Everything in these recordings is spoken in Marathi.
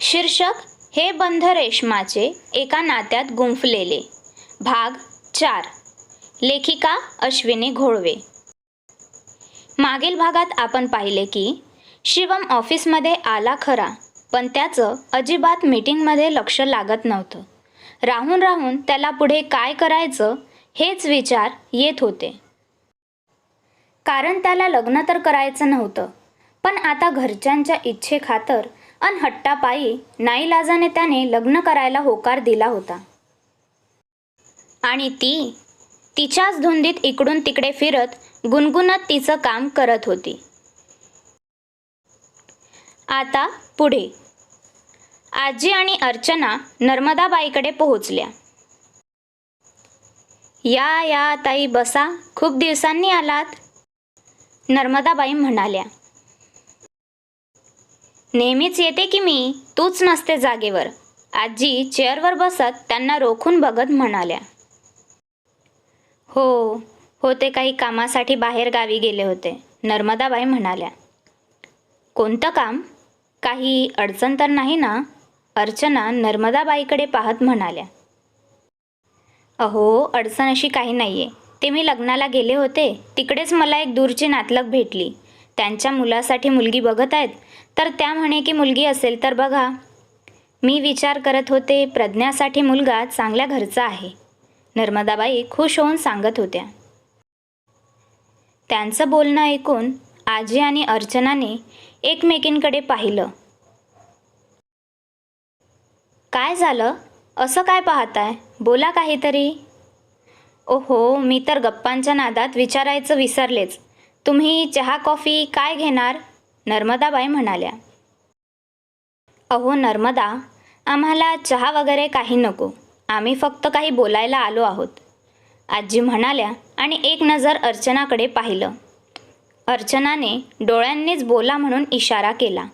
शीर्षक हे बंध रेशमाचे एका नात्यात गुंफलेले. भाग चार. लेखिका अश्विनी घोळवे. मागील भागात आपण पाहिले की शिवम ऑफिसमध्ये आला खरा पण त्याचं अजिबात मीटिंगमध्ये लक्ष लागत नव्हतं. राहून राहून त्याला पुढे काय करायचं हेच विचार येत होते. कारण त्याला लग्न तर करायचं नव्हतं पण आता घरच्यांच्या इच्छेखातर अन हट्टापायी नाईलाजाने त्याने लग्न करायला होकार दिला होता. आणि ती तिच्याच धुंदीत इकडून तिकडे फिरत गुणगुणत तिचं काम करत होती. आता पुढे. आजी आणि अर्चना नर्मदाबाईकडे पोहोचल्या. या या ताई बसा. खूप दिवसांनी आलात. नर्मदाबाई म्हणाल्या. नेहमीच येते की मी? तूच नसते जागेवर. आजी चेअरवर बसत त्यांना रोखून बघत म्हणाल्या. हो होते काही कामासाठी बाहेर गावी गेले होते नर्मदाबाई म्हणाल्या. कोणतं काम? काही अडचण तर नाही ना? अर्चना नर्मदाबाईकडे पाहत म्हणाल्या. अहो अडचण अशी काही नाही आहे ते मी लग्नाला गेले होते. तिकडेच मला एक दूरची नातलग भेटली. त्यांच्या मुलासाठी मुलगी बघत आहेत. तर त्या म्हणे की मुलगी असेल तर बघा. मी विचार करत होते प्रज्ञासाठी मुलगा चांगल्या घरचा आहे. नर्मदाबाई खुश होऊन सांगत होत्या. त्यांचं बोलणं ऐकून आजी आणि अर्चनाने एकमेकींकडे पाहिलं. काय झालं? असं काय पाहताय? बोला काहीतरी. ओहो मी तर गप्पांच्या नादात विचारायचं विसरलेच. तुम्ही चहा कॉफी काय घेणार? नर्मदाबाई म्हणाल्या. अहो नर्मदा आम्हाला चहा वगैरे काही नको. आम्ही फक्त काही बोलायला आलो आहोत. आजी म्हणाल्या आणि एक नजर अर्चनाकडे पाहिलं. अर्चनाने डोळ्यांनीच बोला म्हणून इशारा केला.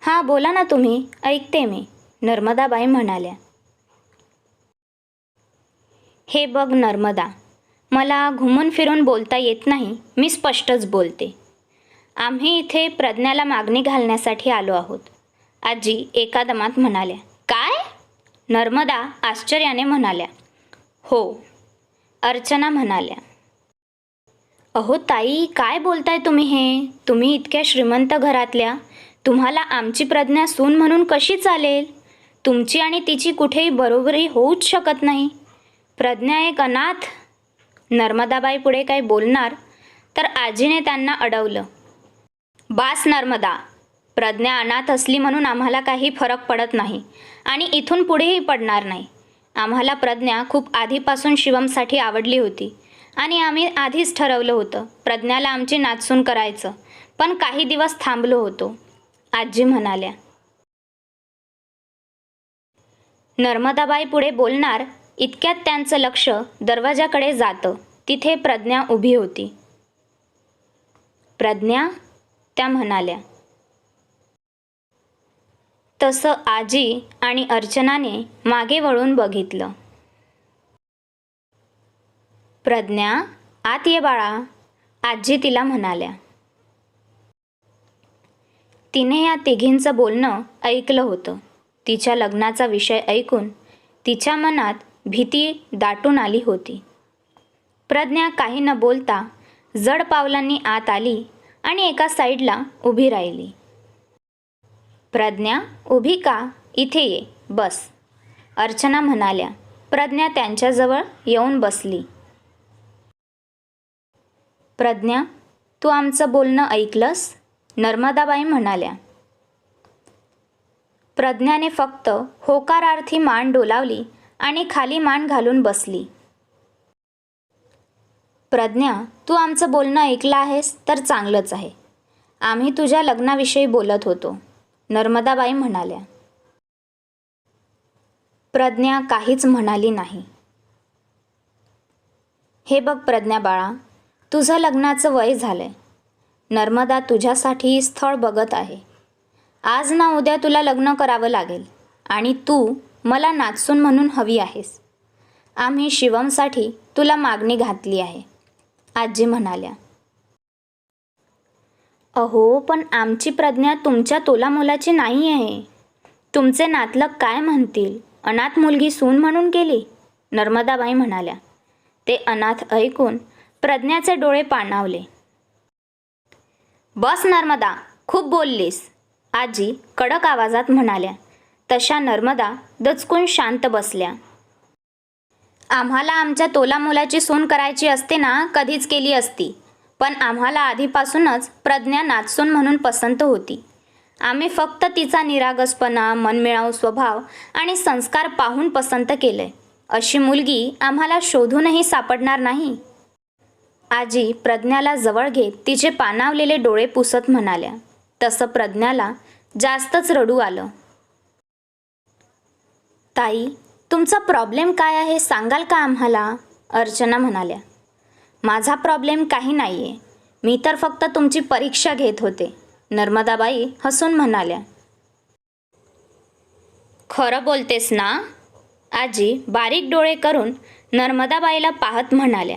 हां बोला ना तुम्ही ऐकते मी नर्मदाबाई म्हणाल्या. हे बघ नर्मदा मला घुमून फिरून बोलता येत नाही मी स्पष्टच बोलते. आम्ही इथे प्रज्ञाला मागणी घालण्यासाठी आलो आहोत. आजी एका दमात म्हणाल्या काय? नर्मदा आश्चर्याने म्हणाल्या हो. अर्चना म्हणाल्या अहो ताई काय बोलताय तुम्ही हे? तुम्ही इतक्या श्रीमंत घरातल्या. तुम्हाला आमची प्रज्ञा सून म्हणून कशी चालेल? तुमची आणि तिची कुठेही बरोबरी होऊच शकत नाही. प्रज्ञा एक अनाथ. नर्मदाबाई पुढे काही बोलणार तर आजीने त्यांना अडवलं. बास नर्मदा. प्रज्ञा अनाथ असली म्हणून आम्हाला काही फरक पडत नाही आणि इथून पुढेही पडणार नाही. आम्हाला प्रज्ञा खूप आधीपासून शिवमसाठी आवडली होती आणि आम्ही आधीच ठरवलं होतं. प्रज्ञाला आमची नाचसून करायचं पण काही दिवस थांबलो होतो. आजी म्हणाल्या नर्मदाबाई पुढे बोलणार इतक्यात त्यांचं लक्ष दरवाजाकडे जातं. तिथे प्रज्ञा उभी होती. प्रज्ञा? त्या म्हणाल्या तसं आजी आणि अर्चनाने मागे वळून बघितलं. प्रज्ञा आत ये बाळा आजी तिला म्हणाल्या. तिने या तिघींचं बोलणं ऐकलं होतं. तिच्या लग्नाचा विषय ऐकून तिच्या मनात भीती दाटून आली होती. प्रज्ञा काही न बोलता जड पावलांनी आत आली आणि एका साईडला उभी राहिली. प्रज्ञा उभी का? इथे ये बस. अर्चना म्हणाल्या प्रज्ञा त्यांच्याजवळ येऊन बसली. प्रज्ञा तू आमचं बोलणं ऐकलंस? नर्मदाबाई म्हणाल्या. प्रज्ञाने फक्त होकारार्थी मान डोलावली आणि खाली मान घालून बसली. प्रज्ञा तू आमचं बोलणं ऐकलं आहेस तर चांगलंच आहे. आम्ही तुझ्या लग्नाविषयी बोलत होतो. नर्मदाबाई म्हणाल्या. प्रज्ञा काहीच म्हणाली नाही. हे बघ प्रज्ञा बाळा तुझं लग्नाचं वय झालंय. नर्मदा तुझ्यासाठी स्थळ बघत आहे. आज ना उद्या तुला लग्न करावं लागेल आणि तू मला नाचून म्हणून हवी आहेस. आम्ही शिवमसाठी तुला मागणी घातली आहे. आजी म्हणाल्या अहो पण आमची प्रज्ञा तुमच्या तोलामोलाची नाही आहे. तुमचे नातलग काय म्हणतील? अनाथ मुलगी सून म्हणून गेली? नर्मदाबाई म्हणाल्या. ते अनाथ ऐकून प्रज्ञाचे डोळे पाणावले. बस नर्मदा खूप बोललीस आजी कडक आवाजात म्हणाल्या. तशा नर्मदा दचकून शांत बसल्या. आम्हाला आमच्या तोला मुलाची सून करायची असते ना कधीच केली असती. पण आम्हाला आधीपासूनच प्रज्ञा नाचसून म्हणून पसंत होती. आम्ही फक्त तिचा निरागसपणा मनमिळाऊ स्वभाव आणि संस्कार पाहून पसंत केलंय अशी मुलगी आम्हाला शोधूनही सापडणार नाही. आजी प्रज्ञाला जवळ घेत तिचे पानावलेले डोळे पुसत म्हणाल्या. तसं प्रज्ञाला जास्तच रडू आलं. ताई तुमचा प्रॉब्लेम काय आहे सांगाल का आम्हाला? अर्चना म्हणाल्या. माझा प्रॉब्लेम काही नाही आहे मी तर फक्त तुमची परीक्षा घेत होते. नर्मदाबाई हसून म्हणाल्या. खरं बोलतेस ना? आजी बारीक डोळे करून नर्मदाबाईला पाहत म्हणाल्या.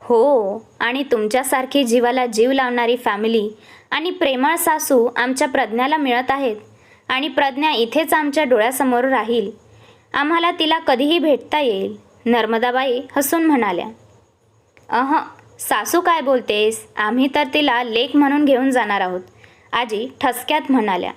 हो आणि तुमच्यासारखी जीवाला जीव लावणारी फॅमिली आणि प्रेमळ सासू आमच्या प्रज्ञाला मिळत आहेत आणि प्रज्ञा इथेच आमच्या डोळ्यासमोर राहील. आम्हाला तिला कधीही भेटता येईल नर्मदाबाई हसून म्हणाल्या. अह सासू काय बोलतेस? आम्ही तर तिला लेख म्हणून घेऊन जाणार आहोत आजी ठसक्यात म्हणाल्या.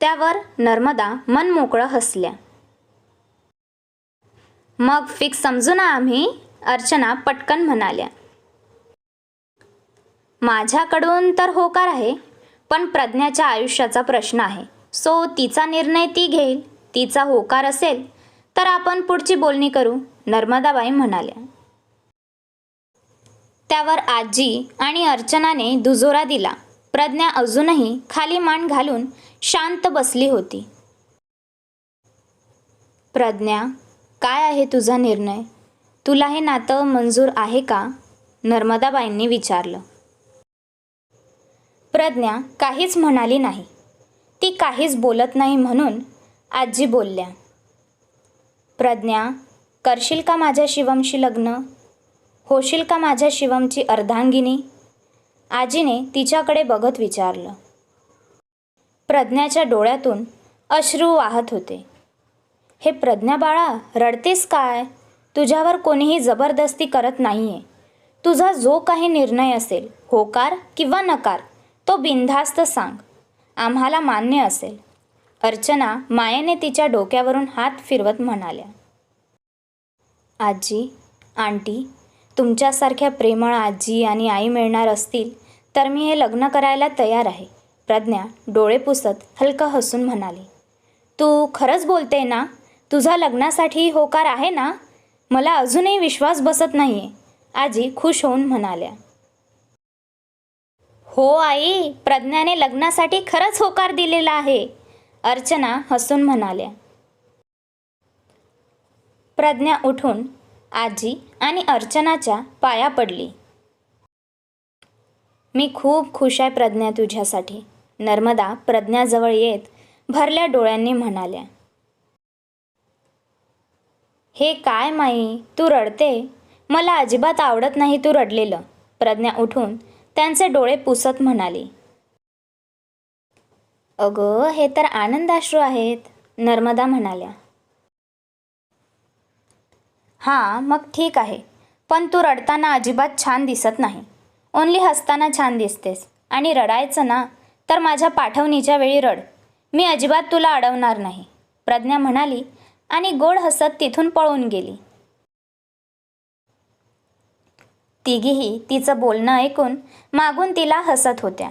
त्यावर नर्मदा मन मोकळं हसल्या. मग फिक्स समजू ना आम्ही? अर्चना पटकन म्हणाल्या. माझ्याकडून तर होकार आहे पण प्रज्ञाच्या आयुष्याचा प्रश्न आहे. सो तिचा निर्णय ती घेईल. तिचा होकार असेल तर आपण पुढची बोलणी करू नर्मदाबाई म्हणाल्या. त्यावर आजी आणि अर्चनाने दुजोरा दिला. प्रज्ञा अजूनही खाली मान घालून शांत बसली होती. प्रज्ञा काय आहे तुझा निर्णय? तुला हे नातं मंजूर आहे का? नर्मदाबाईंनी विचारलं. प्रज्ञा काहीच म्हणाली नाही. ती काहीच बोलत नाही म्हणून आजी बोलल्या प्रज्ञा करशील का माझ्या शिवमशी लग्न? होशील का माझ्या शिवमची अर्धांगिनी? आजीने तिच्याकडे बघत विचारलं. प्रज्ञाच्या डोळ्यातून अश्रू वाहत होते. हे प्रज्ञा बाळा रडतेस काय? तुझ्यावर कोणीही जबरदस्ती करत नाही आहे तुझा जो काही निर्णय असेल होकार किंवा नकार तो बिनधास्त सांग. आम्हाला मान्य असेल. अर्चना मायेने तिच्या डोक्यावरून हात फिरवत म्हणाल्या आजी आंटी तुमच्यासारख्या प्रेमळ आजी आणि आई मिळणार असतील तर मी हे लग्न करायला तयार आहे. प्रज्ञा डोळे पुसत हलकं हसून म्हणाली तू खरंच बोलते ना? तुझा लग्नासाठी होकार आहे ना? मला अजूनही विश्वास बसत नाही आहे आजी खुश होऊन म्हणाल्या हो आई प्रज्ञाने लग्नासाठी खरंच होकार दिलेला आहे. अर्चना हसून म्हणाल्या प्रज्ञा उठून आजी आणि अर्चनाच्या पाया पडली. मी खूप खुश आहे प्रज्ञा तुझ्यासाठी. नर्मदा प्रज्ञाजवळ येत भरल्या डोळ्यांनी म्हणाल्या हे काय माई तू रडते? मला अजिबात आवडत नाही तू रडलेलं. प्रज्ञा उठून त्यांचे डोळे पुसत म्हणाली अगं हे तर आनंदाश्रू आहेत नर्मदा म्हणाल्या. हां मग ठीक आहे पण तू रडताना अजिबात छान दिसत नाही. ओन्ली हसताना छान दिसतेस. आणि रडायचं ना तर माझ्या पाठवणीच्या वेळी रड. मी अजिबात तुला अडवणार नाही प्रज्ञा म्हणाली आणि गोड हसत तिथून पळून गेली. तिघीही तिचं बोलणं ऐकून मागून तिला हसत होत्या.